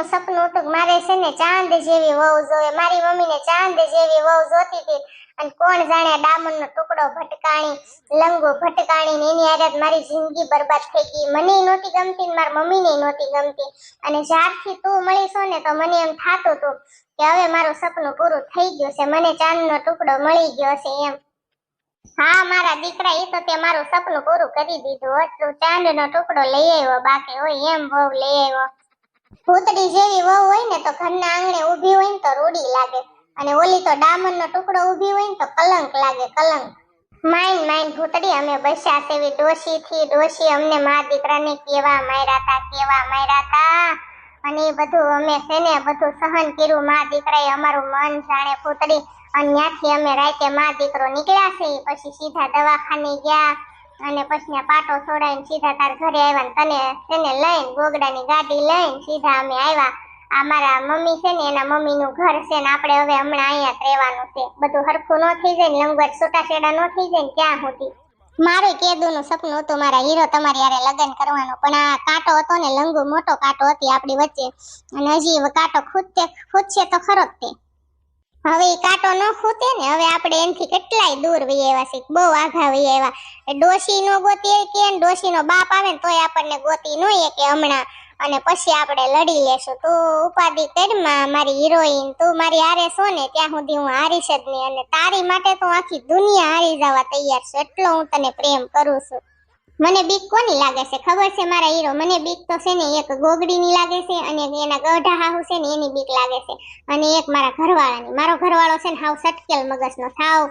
નું સપનું હતું કે મારે છે ને ચાંદ જેવી વહુ જોવે. મારી મમ્મીને ચાંદ જેવી વહુ જોતી હતી. અને કોણ જાણે ડામર નો ટુકડો ભટકાણી, લંગો ભટકાણી ને એની હારે મારી જિંદગી બરબાદ થઈ ગઈ. મને નહોતી ગમતી ને મારી મમ્મીને નહોતી ગમતી. અને જ્યારથી તું મળીશો ને તો મને એમ થતું હતું કે હવે મારું સપનું પૂરું થઈ ગયું છે. મને ચાંદનો ટુકડો મળી ગયો છે એમ. હા, મારા દીકરા એ તો તે મારું સપનું પૂરું કરી દીધું. હોત ચાંદનો ટુકડો લઈ આવ્યો બાકી હોય એમ વહુ લઈ આવ્યો. ભૂતડી જેવી વહુ હોય ને તો ઘરના આંગણે ઊભી હોય ને તો રૂડી લાગે. અને ઓલી તો ડામરનો ટુકડો ઊભી હોય ને તો કલંક લાગે કલંક માઈન માઈન ભૂતડી, અમે બસ્યા સેવી ડોશી થી ડોશી અમને મા દીકરાને કેવા માર્યા તા, કેવા માર્યા તા. અને એ બધું અમે છે ને બધું સહન કર્યું, મા દીકરાએ અમારું મન જાણે ભૂતડી. અને ત્યાંથી અમે રાતે મા દીકરો નીકળ્યા છે પછી સીધા દવાખાને ગયા. અને પછી પાટો છોડાઈને સીધા તાર ઘરે આવ્યા ને તને તેને લઈને ગોગડાની ગાડી લઈને સીધા અમે આવ્યા. આ મમ્મી છે ને, એના મમ્મીનું ઘર છે ને, આપણે હવે હમણાં અહીંયા રહેવાનું છે. બધું હરખું ન થઈ જાય ને લંગર છૂટાછેડા ન થઈ જાય ને, ક્યાં સુધી? મારું કેદુનું સપનું હતું મારા હીરો તમારી યારે લગ્ન કરવાનું, પણ આ કાંટો હતો ને, લંગુ મોટો કાંટો હતી આપણી વચ્ચે. અને હજી કાંટો ખૂદતે ખૂદશે તો ખરો તે. હવે એ કાંટો ન ખૂટે ને, હવે આપણે એનથી કેટલાય દૂર વહી આવ્યા છે બહુ આઘા વહી આવ્યા. ડોશી નો ગોતી કે ડોશી નો બાપ આવે ને તોય આપણને ગોતી ન કે હમણાં. અને પછી આપણે લડી લેશું. તું ઉપાધિ કરમાં મારી હિરોઈન તું મારી હારે છો ને, ત્યાં સુધી હું હારીશ જ નહીં. અને તારી માટે તો આખી દુનિયા હારી જવા તૈયાર છે. એટલો હું તને પ્રેમ કરું છું. મને બીક કોની લાગે છે? ખબર છે મારા હીરો? મને બીક તો છે ને એક ગોગડીની લાગે છે અને એના ગઢા હાહુ છે ને એની બીક લાગે છે. અને એક મારા ઘરવાળાની. મારો ઘરવાળો છે ને હાવ સટકેલ મગજનો. થાવ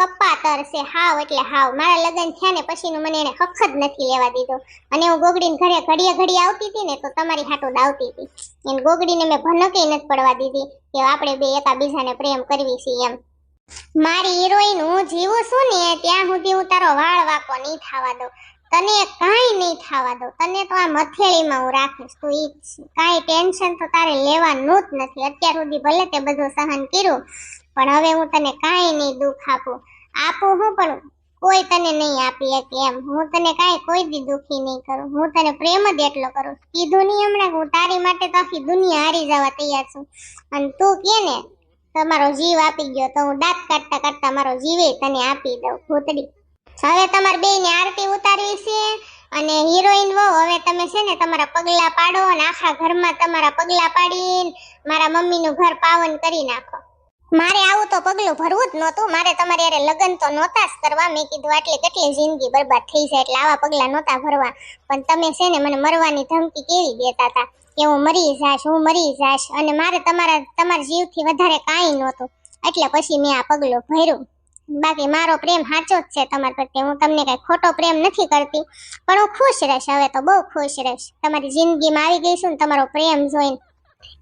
કપ્પાતર છે, હાવ એટલે હાવ. મારા લગ્ન થયા ને પછીનું મને એને હક જ નથી લેવા દીધો. અને હું ગોગડીને ઘરે ઘડીએ ઘડીએ આવતી હતી ને તો તમારી હાટો દાવતી હતી. એને ગોગડીને મેં ભનકે નથી પડવા દીધી કે આપણે બે એકાબીજાને પ્રેમ કરવી છીએ એમ. મારી હિરોઈન હું જીવું છું ને, ત્યાં સુધી હું તારો વાળ વાકો નહીં થવા દઉં. તને કાંઈ નહીં થવા દઉં. તને તો આ મથેળીમાં હું રાખીશ, તું ઈ કાંઈ ટેન્શન તો તારે લેવાનું જ નથી. અત્યાર સુધી ભલે તે બધું સહન કર્યું, પણ હવે હું તને કાંઈ નહીં દુઃખ આપું. આપું હું પણ કોઈ તને નહીં આપી શકે એમ. હું તને કાંઈ કોઈ દી દુઃખી નહીં કરું. હું તને પ્રેમ જ એટલો કરું કીધું નહીં હમણાં હું તારી માટે તો આખી દુનિયા હારી જવા તૈયાર છું. અને તું કે ને, તમારો જીવ આપી ગયો તો હું દાંત કાઢતા કાઢતા મારો જીવે તને આપી દઉં. ભૂતડી. હવે તમારે બેયને આરતી ઉતારવી છે અને હિરોઈન વહુ, હવે તમે છે ને તમારા પગલા પાડો અને આખા ઘરમાં તમારા પગલા પાડીને મારા મમ્મીનું ઘર પાવન કરી નાખો. મારે આવું તો પગલું ભરવું જ નહોતું. મારે તમારે યારે લગ્ન તો નહોતા જ કરવા. મેં કીધું આટલી કેટલી જિંદગી બરબાદ થઈ જાય એટલે આવા પગલાં નહોતા ભરવા. પણ તમે છે ને મને મરવાની ધમકી કેવી દેતા હતા કે હું મરી જાશ, હું મરી જાશ. અને મારે તમારા તમારા જીવથી વધારે કાંઈ નહોતું. એટલે પછી મેં આ પગલું ભર્યું. બાકી મારો પ્રેમ સાચો જ છે તમારા પ્રત્યે. હું તમને કઈ ખોટો પ્રેમ નથી કરતી, પણ હું ખુશ રહીશ. હવે તો બહુ ખુશ રહીશ. તમારી જિંદગીમાં આવી ગઈ છું ને તમારો પ્રેમ જોઈને.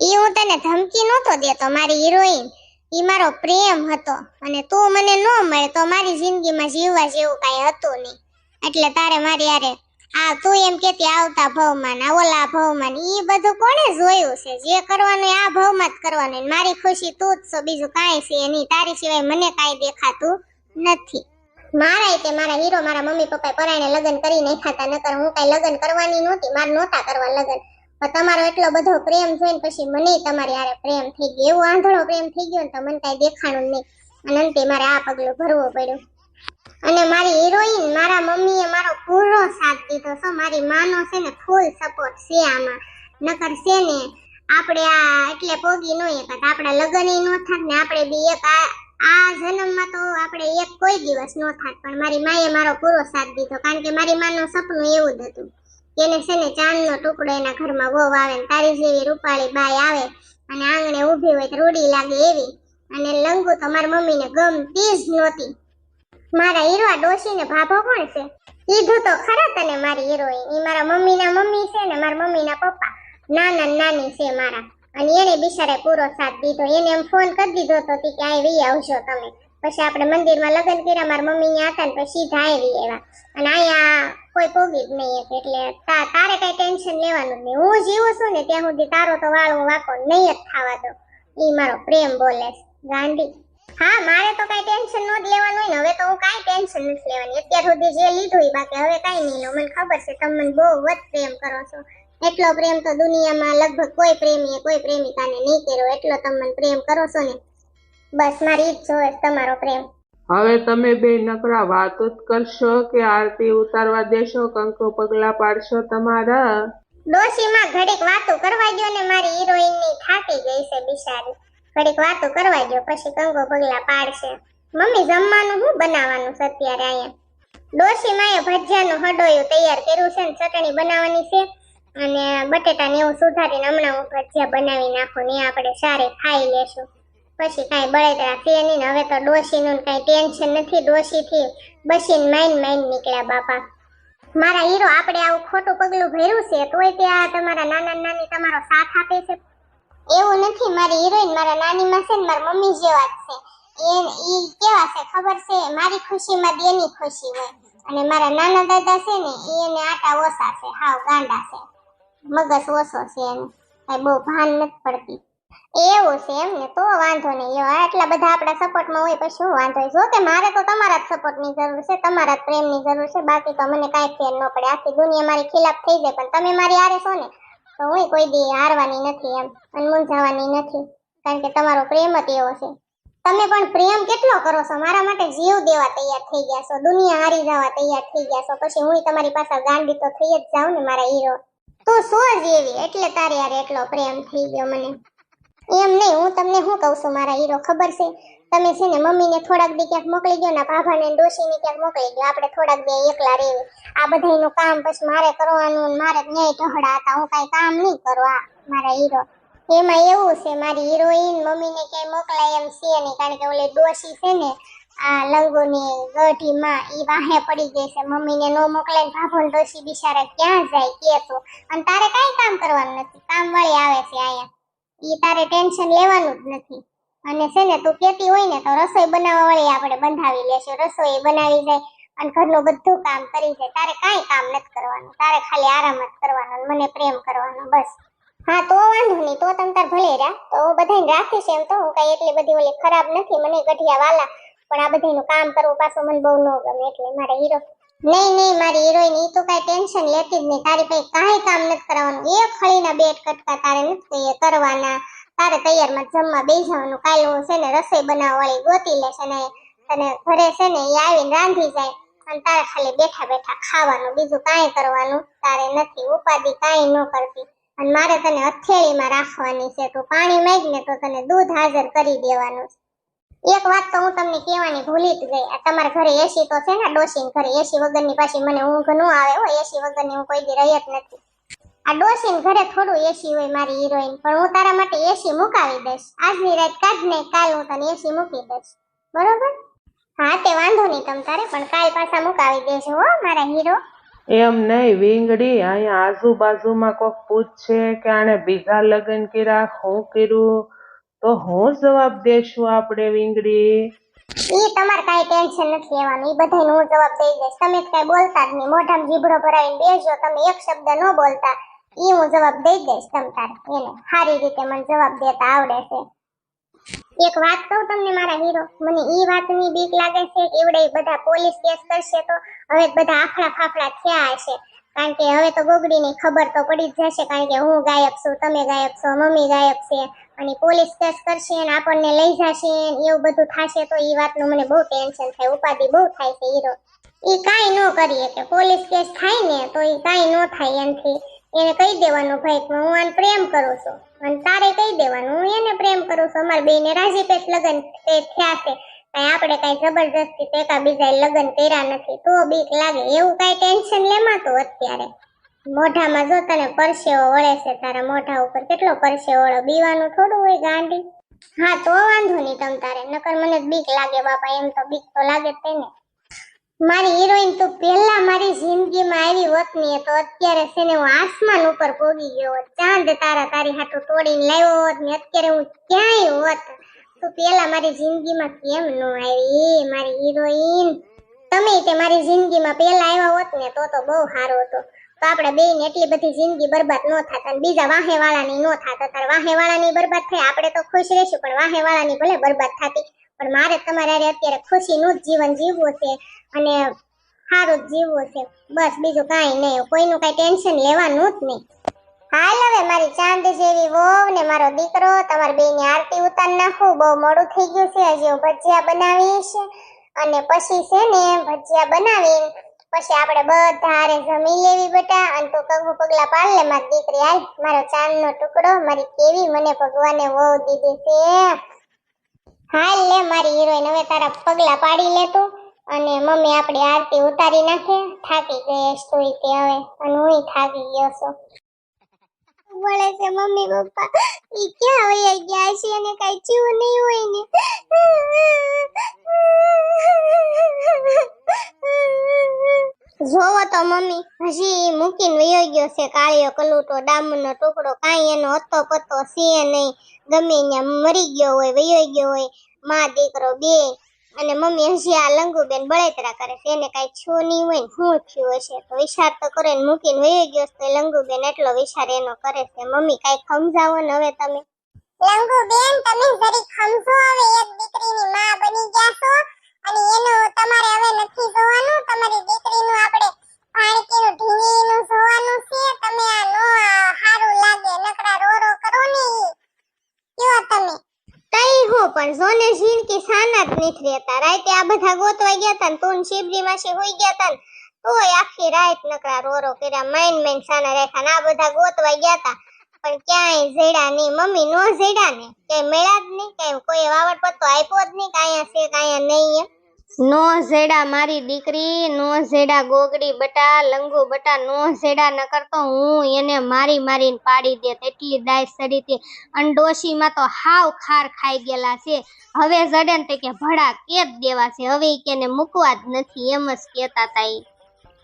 એ હું તને ધમકી નહોતો દેતો, મારી હિરોઈન. એ મારો પ્રેમ હતો અને તું મને ન મળે તો મારી જિંદગીમાં જીવવા જેવું કાંઈ હતું નહીં. એટલે તારે મારી હારે આ તું એમ કેતી આવતા ભવમાં ના ઓલા ભવમાં ઈ બધું કોણે જોયું છે? જે કરવાનું આ ભવમાં જ કરવાનું મારી ખુશી તું જ છો, બીજું કાંઈ છે નહીં. તારી સિવાય મને કાંઈ દેખાતું નથી. મારા તે મારા હીરો મારા મમ્મી પપ્પાએ પરાણે લગ્ન કરી નાખ્યા નકર હું કાંઈ લગ્ન કરવાની નહોતી. મારે નહોતા કરવા લગ્ન. પણ તમારો એટલો બધો પ્રેમ જોઈને પછી મને તમારી આરે પ્રેમ થઈ ગયો. એવો આંધળો પ્રેમ થઈ ગયો ને તો મને કાંઈ દેખાણું નહીં. અને અંતે મારે આ પગલું ભરવું પડ્યું. અને મારી હિરોઈન મારા મમ્મીએ મારો પૂરો સાથ દીધો છો. મારી માનો છે ને ફૂલ સપોર્ટ છે આમાં. નકર છે ને આપણે આ એટલે પોગી નો એક આપણા લગ્ન નો થાત ને આપણે બી એક આ આ જન્મમાં તો આપણે એક કોઈ દિવસ નો થાત. પણ મારી માએ મારો પૂરો સાથ દીધો. કારણ કે મારી માનું સપનું એવું જ હતું. એને છે ને ચાંદનો ટુકડો એના ઘરમાં વહુ આવે ને તારી જેવી રૂપાળી બાઈ આવે અને આંગણે ઊભી હોય તો રૂડી લાગે એવી. અને લંગુ તો મારી મમ્મીને ગમતી જ નહોતી. મારા હીરો આ ડોશી ને ભાભો કોણ છે? કીધું તો ખરા તને મારી હિરોઈન ઈ મારા મમ્મીના મમ્મી છે ને મારા મમ્મીના પપ્પા. નાના નાની છે મારા. અને એને બિચારે પૂરો સાથ દીધો. એને એમ ફોન કરી દીધો તો કે અહીં વી આવશો તમે. પછી આપણે મંદિરમાં લગ્ન કર્યા. મારા મમ્મી ન્યા હતા ને પછી સીધા આવી એવા અને અહીંયા કોઈ પોગી જ નહીં એક. એટલે તારે કઈ ટેન્શન લેવાનું જ નહીં. હું જીવું છું ને ત્યાં સુધી તારો તો વાળ હું વાકો નહીં જ થવા દો. ઈ મારો પ્રેમ બોલે છે. હા મારે તો કાઈ ટેન્શન નો લેવાનું હોય ને હવે તો હું કાંઈ ટેન્શન નથી લેવાની. અત્યાર સુધી જે લીધું એ બાકી હવે કાઈ નહીં લો મને ખબર છે તમે મને બહુ વધ પ્રેમ કરો છો. એટલો પ્રેમ તો દુનિયામાં લગભગ કોઈ પ્રેમીએ કોઈ પ્રેમિકાને નહીં કર્યો એટલો તમે મને પ્રેમ કરો છો ને. બસ મારી ઈ જ જોવે છે તમારો પ્રેમ. હવે તમે બે નકરા વાતો જ કરશો કે આરતી ઉતારવા દેશો કંકુ પગલા પાડશો તમારા? ડોશીમાં ઘડીક વાતો કરવા દો ને મારી હિરોઈનની થાકી ગઈ છે બિચારી. ઘડીક વાતો કરવા ગયો પછી કંગો પગલા પાડશે. મમ્મી, જમવાનું શું બનાવવાનું છે અત્યારે અહીંયા? ડોશીમાં માએ ભજીયાનું હડોયું તૈયાર કર્યું છે ને ચટણી બનાવવાની છે. અને બટેટા ને એવું સુધારીને હમણાં હું ભજીયા બનાવી નાખું, ને આપણે સારી ખાઈ લેશું. પછી કાંઈ બળેતરા છે નહીં હવે તો ડોશીનું કાંઈ ટેન્શન નથી, ડોશીથી બસીને માઇન માઇન નીકળ્યા બાપા. મારા હીરો, આપણે આવું ખોટું પગલું ભર્યું છે, તોય તે આ તમારા નાના નાની તમારો સાથ આપે છે. નથી, મારી હિરોઈન મારા નાની માં છે મારા મમ્મી જેવા જ છે. એ ઈ કેવા છે, ખબર છે? મારી ખુશીમાં દેની ખુશી હોય. અને મારા નાના દાદા છે ને એને આટા ઓછા છે, હાવ ગાંડા છે. મગજ ઓછો છે એને કઈ બહુ ભાન નથી પડતી. એવું છે એમ ને, તો વાંધો નહીં. એવા આટલા બધા આપણા સપોર્ટમાં હોય પછી શું વાંધો જો કે મારે તો તમારા જ સપોર્ટની જરૂર છે, તમારા જ પ્રેમની જરૂર છે. બાકી તો મને કાંઈ ફેર ન પડે. આખી દુનિયા મારી ખિલાફ થઈ જાય. પણ તમે મારી આરે છો ને તો હું કોઈ દી હારવાની નથી એમ અને મૂંઝાવાની નથી, કારણ કે તમારો પ્રેમ જ એવો છે. તમે પણ પ્રેમ કેટલો કરો છો? મારા માટે જીવ દેવા તૈયાર થઈ ગયા છો, દુનિયા હારી જવા તૈયાર થઈ ગયા છો. પછી હું તમારી પાસે ગાંડી તો થઈ જ જાઉં ને મારા હીરો. તું સો જેવી એટલે તારે યાર એટલો પ્રેમ થઈ ગયો મને. એમ નહીં, હું તમને શું કહું છું? મારા હીરો ખબર છે તમે છે ને મમ્મીને થોડાક દી ક્યાંક મોકલી દો ને ભાભાને ડોશીને ક્યાંક મોકલી દો આપણે થોડાક બે એકલા રહેવી આ બધાનું કામ પછી મારે કરવાનું ને મારે ન્યાય ઢહડા હતા. હું કાંઈ કામ નહીં કરવા મારા હીરો. એમાં એવું છે, મારી હિરોઈન મમ્મીને ક્યાંય મોકલાય એમ છે નહીં. કારણ કે ઓલી ડોશી છે ને, આ લંગોની ગઢીમાં એ વાહે પડી ગઈ છે. મમ્મીને નો મોકલાય ને ભાભો ને ડોશી બિચારા ક્યાં જાય કે તો? અને તારે કાંઈ કામ કરવાનું નથી. કામ વાળી આવે છે અહીંયા. એ તારે ટેન્શન લેવાનું જ નથી. અને છે ને, તું કેતી હોય ને, તો રસોઈ બનાવવા વાળી આપણે બંધાવી લેશું. રસોઈ બનાવી જાય અને ઘરનું બધું કામ કરી જાય. તારે કાંઈ કામ નથી કરવાનું. તારે ખાલી આરામ જ કરવાનો મને પ્રેમ કરવાનો, બસ. હા, તો વાંધો નહીં. તો તમ તાર ભલે રહ્યા. તો બધાને રાખીશ એમ તો. હું કાંઈ એટલી બધી ઓલી ખરાબ નથી. મને ગઢિયા વાલા. પણ આ બધાનું કામ કરવું પાછું મને બહુ ન ગમે. એટલે મારે હીરો નહીં નહીં, મારી હિરોઈન ઈ તો કાંઈ ટેન્શન લેતી જ નહીં. તારી પાસે કાંઈ કામ નથી કરવાનું. એક ખળીના બેટ કટકા તારે નથી કરવાના. તારે તૈયારમાં જમવા બેસી જવાનું કાલે હું છે ને રસોઈ બનાવવાળી ગોતી લેશે ને તને ઘરે છે ને એ આવીને રાંધી જાય અને તારે ખાલી બેઠા બેઠા ખાવાનું, બીજું કાંઈ કરવાનું તારે નથી, ઉપાધિ કાંઈ ન કરતી. અને મારે તને હથેળીમાં રાખવાની છે, તું પાણી માંગ ને તો તને દૂધ હાજર કરી દેવાનું એક વાત તો હું તમને કહેવાની ભૂલી જ ગઈ તમારા ઘરે એસી તો છે ને ડોશીન ઘરે એસી વગરની પાછી મને ઊંઘ ન આવે, હો, એસી વગરની હું કોઈ દી રહી જ નથી. આ ડોસીન ઘરે થોડું એસી હોય મારી હિરોઈન પણ હું તારા માટે એસી મુકાવી દઈશ. આજની રાત કાઢ ને કાલ હું તને એસી મૂકી દઈશ. બરોબર? હા તે વાંધો નહીં તમ તારે પણ કાલ પાછા મુકાવી દેજો હો મારા હીરો એમ નહીં વિંગડી અહીંયા આજુબાજુમાં કોક પૂછશે કે આણે બીજા લગ્ન કર્યા શું કર્યું? તો હું જવાબ દેશું આપણે વિંગડી? ઈ તમારે કાંઈ ટેન્શન નથી લેવાનું ઈ બધાને હું જવાબ દઈ દઈશ. તમે જ કાંઈ બોલતા જ નહીં. મોઢામાં જીભડો ભરાવીને બેસજો તમે એક શબ્દ ન બોલતા. ઈ હું જવાબ દઈ દઈશ તમ એને. સારી રીતે મને જવાબ દેતા આવડે છે. એક વાત કહું તમને મારા હીરો, મને ઈ વાતની બીક લાગે છે, એવડે બધા પોલીસ કેસ કરશે તો હવે બધા આખડા ફાફડા થયા હશે. કારણ કે હવે તો ગોગડીની ખબર તો પડી જ જશે, કારણ કે હું ગાયક છું, તમે ગાયક છો, મમ્મી ગાયક છે. અને પોલીસ કેસ કરશે અને આપણને લઈ જશે એવું બધું થશે તો ઈ વાતનું મને બહુ ટેન્શન થાય, ઉપાધિ બહુ થાય છે હીરો. ઈ કાંઈ ન કરીએ કે પોલીસ કેસ થાય ને તો ઈ કાંઈ ન થાય એનાથી. એને કહી દેવાનું ભાઈ કે હું આને પ્રેમ કરું છું. અને તારે કહી દેવાનું, હું એને પ્રેમ કરું છું. અમારે બેને રાજીપેટ લગ્ન તે થયા છે. કાંઈ આપણે કાંઈ જબરજસ્તી તેકા બીજા લગ્ન કર્યા નથી. તો બીક લાગે. એવું કાંઈ ટેન્શન લેમાતું અત્યારે. મોઢામાં જો તને પરસેવો વળે છે, તારા મોઢા ઉપર કેટલો પરસેવો વળે. બીવાનું થોડું હોય ગાંડી. હા, તો વાંધો નહીં તમ તારે. નકર મને બીક લાગે બાપા, એમ તો બીક તો લાગે તેને. મારી હિરોઈન તો પહેલા મારી જિંદગીમાં આવી હોત ને તો અત્યારે છે ને હું આસમાન ઉપર પોગી ગયો હોત. ચાંદ તારા તારી હાટું તોડીને લાવ્યો હોત ને અત્યારે હું ક્યાંય હોત? તો પહેલા મારી જિંદગીમાં કેમ ન આવી? મારી હિરોઈન તમે તે મારી જિંદગીમાં પહેલા આવ્યા હોત ને તો તો બહુ સારો હતો. તો આપણે બેન એટલી બધી જિંદગી બરબાદ ન થાત અને બીજા વાહે વાળાની ન થાત. અત્યારે વાહે વાળાની બરબાદ થાય, આપણે તો ખુશ રહીશું, પણ વાહે વાળાની ભલે બરબાદ થાતી. પણ મારે તમારા અત્યારે ખુશીનું જ જીવન જીવવું છે અને સારું જ જીવવું છે. બસ બીજું કાંઈ નહીં કોઈનું કાંઈ ટેન્શન લેવાનું જ નહીં. હાલ હવે મારી ચાંદ જેવી વહુ ને મારો દીકરો, તમારી બેની આરતી ઉતાર નાખું. બહુ મોડું થઈ ગયું છે, હજી હું ભજીયા બનાવીશ. અને પછી છે ને ભજીયા બનાવી પછી આપણે બધા હારે જમી લેવી બેટા. અને તું પગું પગલા પાડ મારી દીકરી, હાલ. મારો ચાંદનો ટુકડો, મારી કેવી મને ભગવાને વહુ દીધી છે. હાલ લે મારી હિરોઈન, હવે તારા પગલા પાડી લે અને મમ્મી આપણી આરતી ઉતારી નાખે. થાકી ગઈ હશે તું હવે, અને હું થાકી ગયો છું. બોલે છે મમ્મી પપ્પા, ઈ ક્યાં વયા ગયા છે અને કઈ ચીવું નહીં હોય ને. જોવો તો મમ્મી, હજી મૂકીને વયો ગયો છે કાળિયો કલુટો ડામનો ટુકડો, કાંઈ એનો હતો પતો છે નહીં. ગમે ત્યાં મરી ગયો હોય, વયો ગયો હોય, માં દીકરો બે અને મમ્મી હજી આ લંગુબેન બળેતરા કરે છે, એને કાંઈ છું નહીં હોય ને શું થયું હશે? તો વિચાર તો કરે ને મૂકીને વયો ગયો છે લંગુબેન એટલો વિચાર એનો કરે છે. મમ્મી, કાંઈ સમજાવો ને હવે તમે. લંગુબેન, તમે જરી સમજો હવે, એક દીકરીની માં બની ગયા છો. અને એનું તમારે હવે નથી જોવાનું. તમારી દીકરીનું આપણે પાણીનું ઢીંગીનું જોવાનું છે. તમે આ નો હારું લાગે, નકરા રો રો કરો ને કયો તમે. તઈ હું, પણ જોને જિંદગી સાના જ નથી રહેતા. રાતે આ બધા ગોતવાઈ ગયા તા તું શિબરી માસી હોઈ ગયા તા તોય આખી રાત નકરા રો રો કર્યા. માઇન માઇન સાના રાખ્યા ને આ બધા ગોતવાઈ ગયા તા. પણ ક્યાંય જેડા નહીં, મમ્મી નો જેડા ને. ક્યાંય મેળા જ નહીં કઈ કોઈ વાવડ પત્તો આપ્યો જ નહીં કાંઈ છે કાંઈ નહીં એમ. નો ઝેડા મારી દીકરી, નો ઝેડા ગોગડી બટા, લંગુ બટા, નો ઝેડા ન કરતો, હું એને મારી મારીને પાડી દે. એટલી દાય સડીતી અને ડોશીમાં તો હાવ ખાર ખાઈ ગયેલા છે. હવે જડે ને કે ભડા જ દેવા છે. હવે કેને મૂકવા જ નથી એમ જ કહેતા તા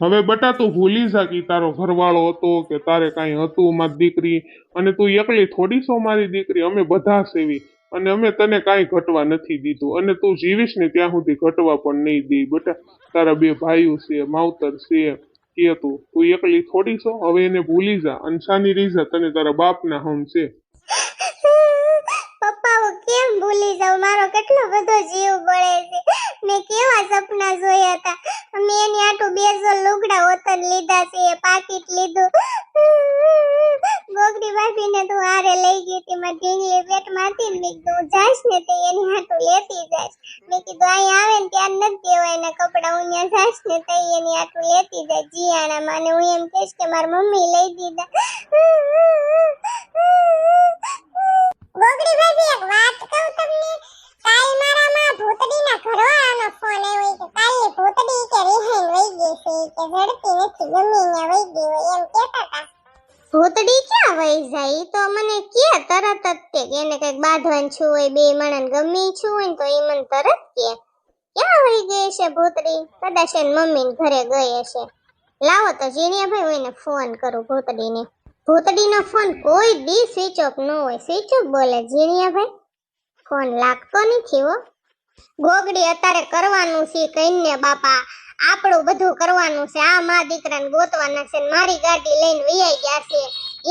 હવે બટા તું ભૂલી જા કે તારો ઘરવાળો હતો કે તારે કાંઈ હતું મારી દીકરી. અને તું એકલી થોડી સો મારી દીકરી. અમે બધા સેવી. અને અમે તને કાંઈ ઘટવા નથી દીધું. અને તું જીવીશ ને ત્યાં સુધી ઘટવા પણ નહીં દે બટા. તારા બે ભાઈઓ છે, માવતર છે, કે તું. તું એકલી થોડી છો? હવે એને ભૂલી જા. અને શાની રીઝા તને તારા બાપના હમ છે. પપ્પા હું કેમ ભૂલી જાઉં મારો કેટલો બધો જીવ બળે છે. મેં કેવા સપના જોયા હતા? મેં એની આટું બે જો લુગડા ઓતર લીધા છે પાકીટ લીધું. ગોગડી ભાભીને તું હારે લઈ ગઈ હતી, મારી ઢીંગલી પેટમાં હતી મેં કીધું જાશ ને તે એની હાટું લેતી જાશ મેં કીધું, અહીં આવે ને ત્યાં નથી દેવાય એના કપડા, હું ત્યાં જાશ ને તે એની હાટું લેતી જાય જીયાણામાં. અને હું એમ કહીશ કે મારી મમ્મી લઈ દીધા. ગોગડી ભાભી એક વાત કહું તમને? કાલ ભૂતડીના ઘરવાળાનો ફોન આવ્યો કે કાલની ભૂતડી કે રિહાઈન વઈ ગઈ છે કે ઝડપી ત્યાં વઈ એમ કહેતા હતા ભૂતડી ક્યાં વહી જાય? તો મને કે તરત જ કે એને કંઈક બાંધવાનું છું હોય, બે માણસ ગમી છું હોય તો એ મને તરત કે. ક્યાં વહી ગઈ છે ભૂતડી? કદાચ એની મમ્મી ઘરે ગઈ હશે. લાવો તો જીણિયા ભાઈ હું એને ફોન કરું ભૂતડીને. ભૂતડીનો ફોન કોઈ દી સ્વિચ ઓફ ન હોય. સ્વિચ ઓફ બોલે જીણિયા ભાઈ ફોન લાગતો નથી હો. ગોગડી, અત્યારે કરવાનું છે, કહીને બાપા આપણું બધું કરવાનું છે. આ મા દીકરાને ગોતવાના છે મારી ગાડી લઈને વૈયા ગયા છે.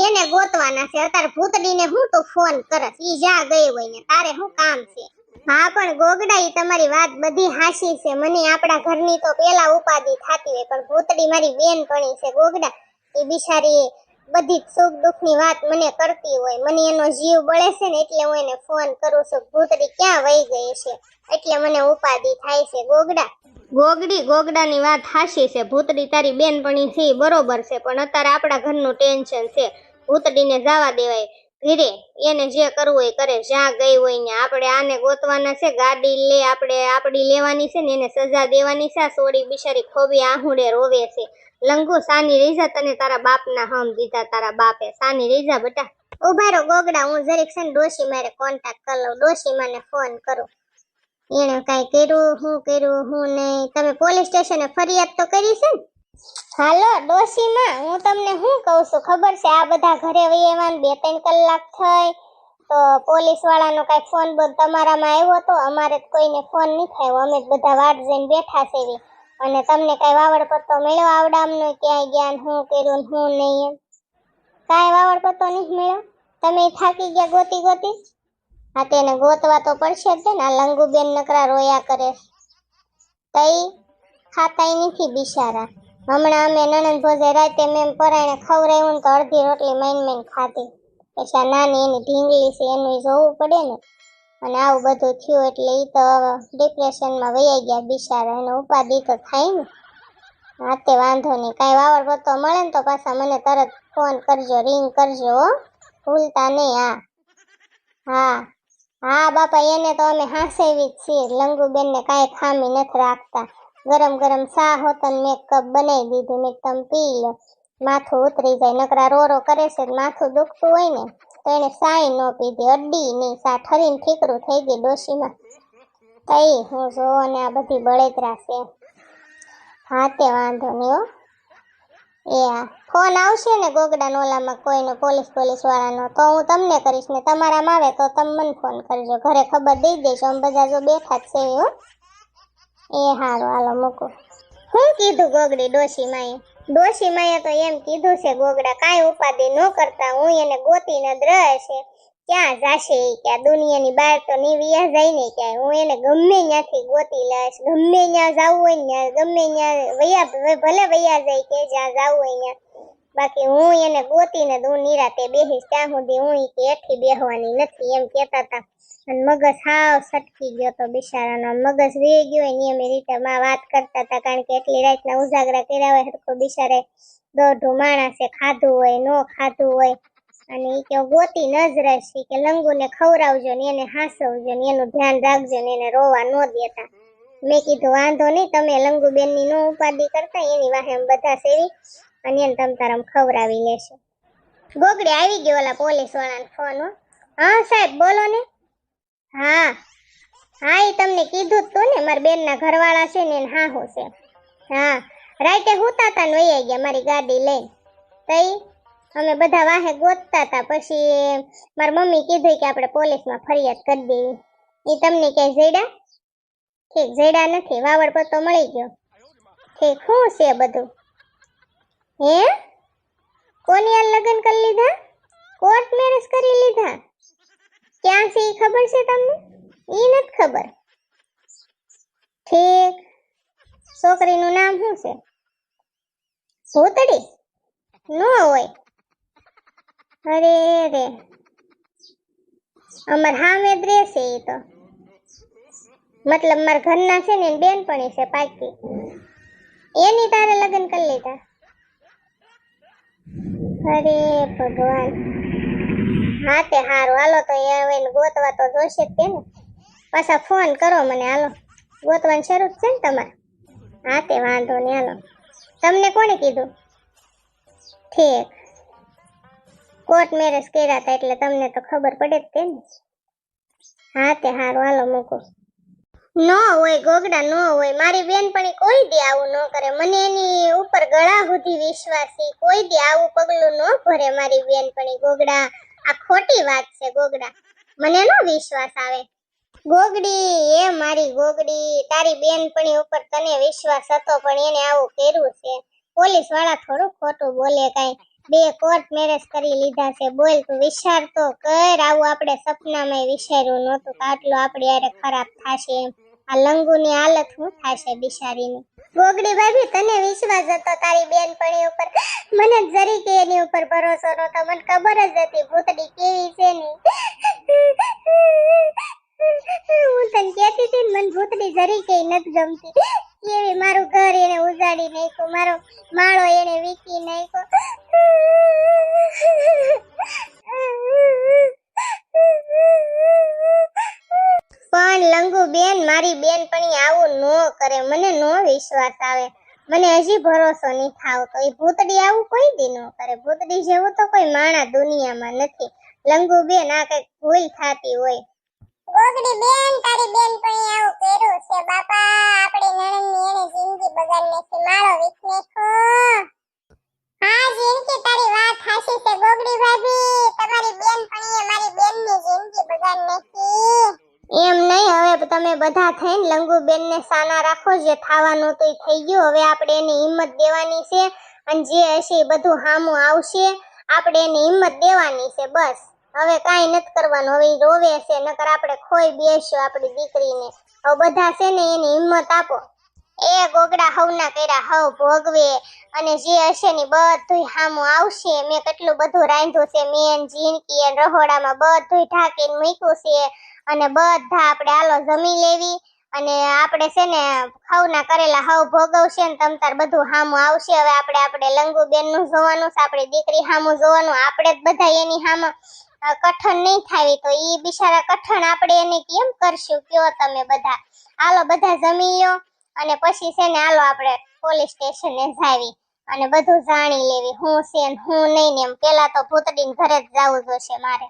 એને ગોતવાના છે. અત્યારે ભૂતડીને હું તો ફોન કરસ? ઈ જા ગઈ હોય ને તારે શું કામ છે? હા, પણ ગોગડા ઈ તમારી વાત બધી હાસી છે. મને આપણા ઘરની તો પેલા ઉપાધિ થતી હોય, પણ ભૂતડી મારી બેનપણી છે ગોગડા. એ બિચારી બધી સુખ દુઃખની વાત મને કરતી હોય. મને એનો જીવ બળે છે ને એટલે હું એને ફોન કરું છું. ભૂતરી ક્યાં વહી ગઈ છે? એટલે મને ઉપાધિ થાય છે. ગોગડા. ગોગડી, ગોગડાની વાત હાશી છે. ભૂતરી તારી બેનપણી છે બરોબર છે, પણ અત્યારે આપણા ઘરનું ટેન્શન છે. ભૂતડીને જવા દેવાય. ઘરે એને જે કરવું એ કરે. જ્યાં ગઈ હોય ને આપણે આને ગોતવાના છે, ગાડી લે, આપણે આપડી લેવાની છે ને એને સજા દેવાની છે. આ સોડી બિચારી ખોબી આહુડે રોવે છે. લંગુ સાની રીઝા તને તારા બાપના હમ દીધા, તારા બાપે. સાની રીઝા બેટા. ઊભા રહો, ગોગડા, હું જરીક છે ને ડોશી મારે કોન્ટેક્ટ કરી લઉં. ડોશી મને ફોન કરો. એણે કાંઈ કર્યું હું કર્યું, હું નહીં. તમે પોલીસ સ્ટેશને ફરિયાદ તો કરી છે ને? હાલો, ડોશીમાં, હું તમને શું કહું છું? ખબર છે, આ બધા ઘરે વૈયામાં બે ત્રણ કલાક થઈ તો પોલીસ વાળાનો કાંઈ ફોન બોલ તમારામાં આવ્યો તો અમારે કોઈને ફોન નહીં થયો. અમે બધા વાટ જઈને બેઠા છે અને તમને કાંઈ વાવડ પત્તો મળ્યો? આવડામનો ક્યાંય ગયા શું કર્યું શું નહીં એમ. કાંઈ વાવડ પત્તો નહીં મળ્યો? તમે થાકી ગયા ગોતી ગોતી? હા તેને ગોતવા તો પડશે જ ને. આ લંગુબેન નકરા રોયા કરે. તઈ ખાતાય નથી બિચારા. હમણાં અમે નણંદ ભોજે રાતે મેં પરાણે ખવડાવ્યું ને તો અડધી રોટલી માઈન માઈન ખાધી. પછી આ નાની એની ઢીંગલી છે, એનું જોવું પડે ને. અને આવું બધું થયું એટલે એ તો ડિપ્રેશનમાં વૈયા ગયા બિચારા. એનો ઉપાધિ તો થાય ને. હા તે વાંધો નહીં. કાંઈ વાવડ પત્તો મળે ને તો પાછા મને તરત ફોન કરજો, રિંગ કરજો ભૂલતા નહીં હા હા. હા બાપા, એને તો અમે હાંસેવી જ છીએ. લંગુબેનને કાંઈ ખામી નથી રાખતા. ગરમ ગરમ ચા હોત ને મેં કપ બનાવી દીધું, મેં તમ પી લો માથું ઉતરી જાય, નકરા રો રો કરે છે માથું દુખતું હોય ને, તો એને સાય ન પીધી, અડ્ડી નહીં, સા ઠરીને ઠીકરું થઈ ગઈ ડોશીમાં. તઈ હું જો ને આ બધી બળેતરા છે. હા તે વાંધો નહીં હો. એ આ ફોન આવશે ને ગોગડા નોલામાં કોઈનો પોલીસ પોલીસ વાળાનો તો હું તમને કરીશ ને તમારામાં આવે તો તમે મને ફોન કરજો. ઘરે ખબર દઈ દેજો બધા જો બેઠા જ છે હો. એ હારું, હાલો, મૂકો. હું કીધું ગોગડી ડોશી માએ? ડોશી માએ તો એમ કીધું છે, ગોગડા, કાંઈ ઉપાધિ ન કરતા, હું એને ગોતીને જ રહે છે. ક્યાં જાશે એ કે દુનિયાની બહાર તો ની વિયા જાય ને ક્યાંય? હું એને ગમે ત્યાંથી ગોતી લઈશ, ગમે ત્યાં જવું હોય ને ગમે ત્યાં વૈયા, ભલે વૈયા જાય કે જ્યાં જવું હોય ત્યાં. બાકી હું એને ગોતીને હું નિરાતે બેહીશ, ત્યાં સુધી હું કે એઠી બેહવાની નથી એમ કહેતા હતા અને મગજ હાવ સટકી ગયો તો બિચારાનો. મગજ રહી ગયો નિયમિત રીતે માં વાત કરતા હતા કારણ કે એટલી રાતના ઉજાગરા કર્યા હોય સરખો બિચારે દોઢું માણસે ખાધું હોય, નો ખાધું હોય. અને એ કે ગોતી ન જ રહેશે. કે લંગુને ખવડાવજો ને એને હાસવજો ને એનું ધ્યાન રાખજો ને એને રોવા ન દેતા. મેં કીધું, વાંધો નહીં, તમે લંગુબેનની નો ઉપાધિ કરતા, એની વાહે બધા સેવી અને એને તમ તારમ ખવડાવી લેશે. ગોગડી આવી ગયો ઓલા પોલીસ વાળાનો ફોન હો. હા સાહેબ, બોલો ને. હા. હા એ તમને કીધું તું ને, મારા બેનના ઘરવાળા છે ને એને હાહુ છે. હા. રાઈતે હુતા તાતા ને વૈયા ગયા મારી ગાડી લઈને. તઈ અમે બધા વાહે ગોતતા હતા પછી મારી મમ્મી કીધું કે આપણે પોલીસમાં ફરિયાદ કરી દેવી. એ તમને ક્યાંય જઈડા ઠીક જઈડા નથી, વાવડ પત્તો મળી ગયો. ઠીક, શું છે બધું? હે કોની હાલ લગ્ન કરી લીધા કોર્ટ મેરેજ કરી લીધા ક્યાં છે ઈ ખબર છે તમને ઈ નથી ખબર ઠીક છોકરીનું નામ શું છે ભૂતડી નો હોય અરે રે અમાર હામે જ રહેશે ઈ તો મતલબ મારા ઘરના છે ને એની બેનપણી છે પાકી એની તારે લગ્ન કરી લીધા અરે ભગવાન. હા, તે હારું. હાલો, તો એ હવે ગોતવા તો જોશે જ તે ને. પાછા ફોન કરો મને, હાલો. ગોતવાની શરૂ છે ને તમારે? હા, તે વાંધો નહીં, હાલો. તમને કોણે કીધું? ઠીક. કોર્ટ મેરેજ કર્યા હતા એટલે તમને તો ખબર પડે જ તે ને. હા, તે હારું. હાલો, મૂકો. નો હોય, ગોગડા ન હોય, મારી બેનપણી કોઈ દી આવું ન કરે. મને એની ઉપર ગળા સુધી વિશ્વાસ કોઈ દી આવું પગલું ન ભરે મારી બેનપણી. ગોગડા, આ ખોટી વાત છે, ગોગડા. મને નો વિશ્વાસ આવે. ગોગડી, એ મારી ગોગડી. તારી બેનપણી ઉપર તને વિશ્વાસ હતો, પણ એને આવું કર્યું છે. પોલીસવાળા થોડું ખોટું બોલે કાઈ. બે કોર્ટ મેરેજ કરી લીધા છે. બોલ, તું વિચાર તો કર. આવું આપણે સપનામાં વિચાર્યું નહોતું આટલું આપણે યારે ખરાબ થશે એમ. આ લંગુની હાલત હું થાશે બિચારીની? ગોગડી ભાભી, તને વિશ્વાસ હતો તારી બેનપણી ઉપર? મને જરી કે એની ઉપર ભરોસો નહોતો. મને ખબર જ હતી ભૂતડી કેવી છે ને. હું તને કહેતી હતી મને ભૂતડી જરી કે નથી ગમતી. કેવી મારું ઘર એને ઉજાડી નાખ્યું, મારો માળો એને વીકી નાખ્યો. પણ લંગુ બેન મારી બેન પણ આવું નો કરે. મને નો વિશ્વાસ આવે. મને હજી ભરોસો નહીં થાવતો એ ભૂતડી આવું કોઈ દી નો કરે. ભૂતડી જેવું તો કોઈ માણા દુનિયામાં નથી. લંગુ બેન આ કંઈક ભૂલ થતી હોય. ગોગડી બેન, તારી બેનપણી આવું કર્યું છે, બાપા. આપણી નણંદની એને જિંદગી બગાડ નાખી મારો વીખ નાખ્યો હા જિંદગી તારી વાત હાસી છે ગોગડી ભાભી. તમારી બેન પણ મારી બેનની જિંદગી બગાડ નાખી એમ નહીં, હવે તમે બધા થઈને લંગુ બેનને સાના રાખો, જે થવાનું તો થઈ ગયું. હવે આપણે એની હિંમત દેવાની છે અને જે હશે એ બધું હામું આવશે. આપણે એની હિંમત દેવાની છે, બસ. હવે કાંઈ નથી કરવાનું. હવે રોવે છે, નકર આપણે ખોઈ બેસ્યો આપણી દીકરીને. હવે બધા છે ને એની હિંમત આપો. એ ગોગડા હવના કર્યા, હવ ભોગવે. અને જે હશે ને બધું હામું આવશે. મેં કેટલું બધું રાંધ્યું છે મેન અને રહોડામાં બધું ઢાંકીને મૂક્યું છે. અને બધા આપણે આલો જમી લેવી. અને આપણે છે ને ખાવના કરેલા હાવ ભોગવશે ને તમ તાર બધું હામું આવશે. હવે આપણે આપણે લંગુ બેનનું જોવાનું છે, આપણી દીકરી હામું જોવાનું. આપણે જ બધા એની હામ કઠણ નહીં થાવી. તો એ બિચારા કઠણ આપણે એને કેમ કરશું? કયો તમે બધા? હાલો બધા જમી લ્યો. અને પછી છે ને હાલો આપણે પોલીસ સ્ટેશને જાવી. અને બધું જાણી લેવી. હું છે હું નહીં ને એમ. પેલા તો ભૂતડીને ઘરે જ જવું જોશે મારે.